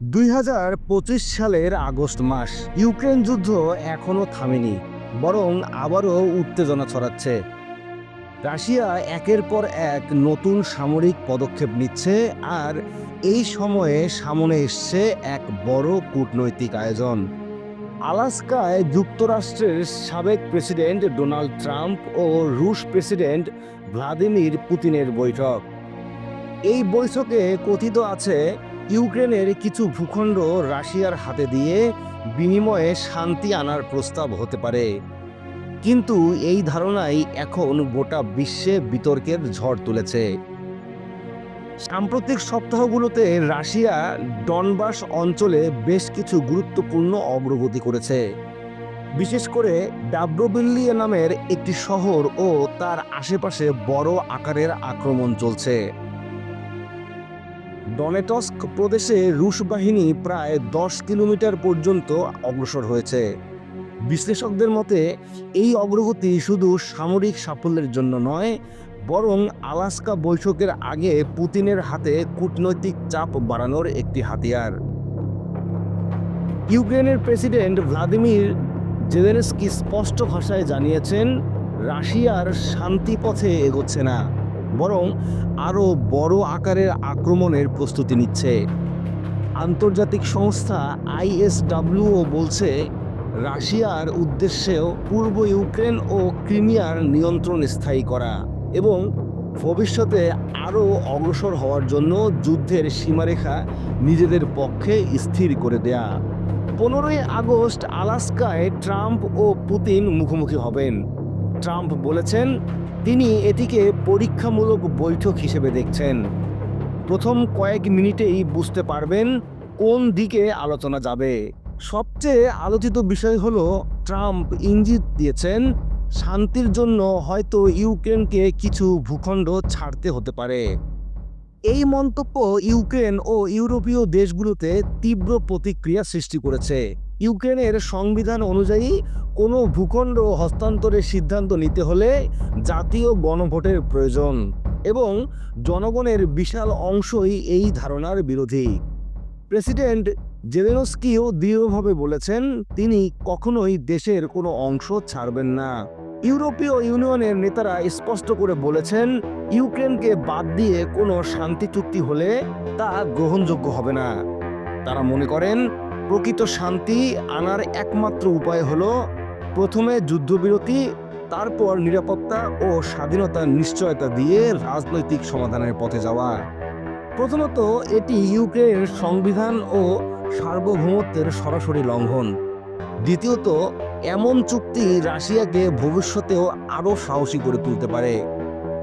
দুই হাজার পঁচিশ সালের আগস্ট মাস, ইউক্রেন যুদ্ধ এখনও থামেনি, বরং আবারও উত্তেজনা ছড়াচ্ছে। রাশিয়া একের পর এক নতুন সামরিক পদক্ষেপ নিচ্ছে আর এই সময়ে সামনে এসছে এক বড় কূটনৈতিক আয়োজন। আলাস্কায় যুক্তরাষ্ট্রের সাবেক প্রেসিডেন্ট ডোনাল্ড ট্রাম্প ও রুশ প্রেসিডেন্ট ভ্লাদিমির পুতিনের বৈঠক। এই বৈঠকে কথিত আছে ইউক্রেনের কিছু ভূখণ্ড রাশিয়ার হাতে দিয়ে বিনিময়ে শান্তি আনার প্রস্তাব হতে পারে। কিন্তু এই ধারণাই এখন গোটা বিশ্বে বিতর্কের ঝড় তুলেছে। সাম্প্রতিক সপ্তাহগুলোতে রাশিয়া ডনবাস অঞ্চলে বেশ কিছু গুরুত্বপূর্ণ অগ্রগতি করেছে। বিশেষ করে ডাব্রোবিল্লিয়া নামের একটি শহর ও তার আশেপাশে বড় আকারের আক্রমণ চলছে। ডনেটস্ক প্রদেশে রুশ বাহিনী প্রায় দশ কিলোমিটার পর্যন্ত অগ্রসর হয়েছে। বিশ্লেষকদের মতে, এই অগ্রগতি শুধু সামরিক সাফল্যের জন্য নয়, বরং আলাস্কা বৈঠকের আগে পুতিনের হাতে কূটনৈতিক চাপ বাড়ানোর একটি হাতিয়ার। ইউক্রেনের প্রেসিডেন্ট ভ্লাদিমির জেলেনস্কি স্পষ্ট ভাষায় জানিয়েছেন, রাশিয়ার শান্তি পথে এগোচ্ছে না। বরং আরও বড় আকারের আক্রমণের প্রস্তুতি নিচ্ছে। আন্তর্জাতিক সংস্থা আইএসডাব্লিউও বলছে, রাশিয়ার উদ্দেশ্যেও পূর্ব ইউক্রেন ও ক্রিমিয়ার নিয়ন্ত্রণ স্থায়ী করা এবং ভবিষ্যতে আরও অগ্রসর হওয়ার জন্য যুদ্ধের সীমারেখা নিজেদের পক্ষে স্থির করে দেয়া। পনেরোই আগস্ট আলাস্কায় ট্রাম্প ও পুতিন মুখোমুখি হবেন। ট্রাম্প বলেছেন তিনি এটিকে পরীক্ষামূলক বৈঠক হিসেবে দেখছেন। প্রথম কয়েক মিনিটেই বুঝতে পারবেন কোন দিকে আলোচনা যাবে। সবচেয়ে আলোচিত বিষয় হলো, ট্রাম্প ইঙ্গিত দিয়েছেন, শান্তির জন্য হয়তো ইউক্রেনকে কিছু ভূখণ্ড ছাড়তে হতে পারে। এই মন্তব্য ইউক্রেন ও ইউরোপীয় দেশগুলোতে তীব্র প্রতিক্রিয়া সৃষ্টি করেছে। ইউক্রেনের সংবিধান অনুযায়ী কোনো ভূখণ্ড হস্তান্তরের সিদ্ধান্ত নিতে হলে জাতীয় গণভোটের প্রয়োজন এবং জনগণের বিশাল অংশই এই ধারণার বিরোধী। প্রেসিডেন্ট জেলেনস্কিও দৃঢ়ভাবে বলেছেন, তিনি কখনোই দেশের কোনো অংশ ছাড়বেন না। ইউরোপীয় ইউনিয়নের নেতারা স্পষ্ট করে বলেছেন, ইউক্রেনকে বাদ দিয়ে কোনো শান্তি চুক্তি হলে তা গ্রহণযোগ্য হবে না। তারা মনে করেন প্রকৃত শান্তি আনার একমাত্র উপায় হলো প্রথমে যুদ্ধবিরতি, তারপর নিরাপত্তা ও স্বাধীনতার নিশ্চয়তা দিয়ে রাজনৈতিক সমাধানের পথে যাওয়া। প্রথমত এটি ইউক্রেনের সংবিধান ও সার্বভৌমত্বের সরাসরি লঙ্ঘন। দ্বিতীয়ত, এমন চুক্তি রাশিয়াকে ভবিষ্যতেও আরও সাহসী করে তুলতে পারে,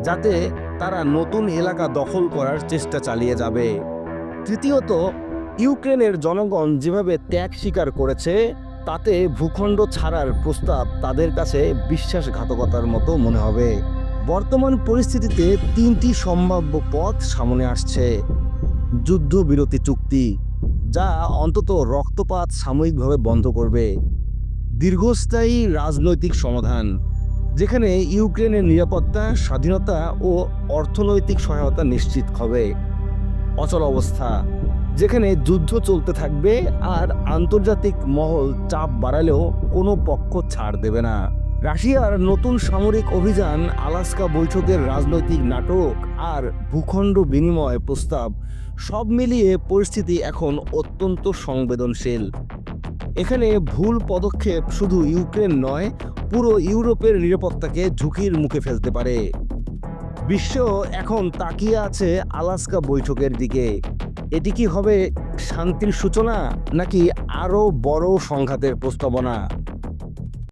যাতে তারা নতুন এলাকা দখল করার চেষ্টা চালিয়ে যাবে। তৃতীয়ত ইউক্রেনের জনগণ যেভাবে ত্যাগ স্বীকার করেছে, তাতে ভূখণ্ড ছাড়ার প্রস্তাব তাদের কাছে বিশ্বাসঘাতকতার মতো মনে হবে। বর্তমান পরিস্থিতিতে তিনটি সম্ভাব্য পথ সামনে আসছে। যুদ্ধবিরতি চুক্তি, যা অন্তত রক্তপাত সাময়িকভাবে বন্ধ করবে। দীর্ঘস্থায়ী রাজনৈতিক সমাধান, যেখানে ইউক্রেনের নিরাপত্তা, স্বাধীনতা ও অর্থনৈতিক সহায়তা নিশ্চিত হবে। অচল অবস্থা যেখানে যুদ্ধ চলতে থাকবে আর আন্তর্জাতিক মহল চাপ বাড়ালেও কোনো পক্ষ ছাড় দেবে না। রাশিয়ার নতুন সামরিক অভিযান, আলাস্কা বৈঠকের রাজনৈতিক নাটক আর ভূখণ্ড বিনিময় প্রস্তাব, সব মিলিয়ে পরিস্থিতি এখন অত্যন্ত সংবেদনশীল। এখানে ভুল পদক্ষেপ শুধু ইউক্রেন নয়, পুরো ইউরোপের নিরাপত্তাকে ঝুঁকির মুখে ফেলতে পারে। বিশ্ব এখন তাকিয়ে আছে আলাস্কা বৈঠকের দিকে। এটি কি হবে শান্তির সূচনা নাকি আরও বড় সংঘাতের প্রস্তাবনা?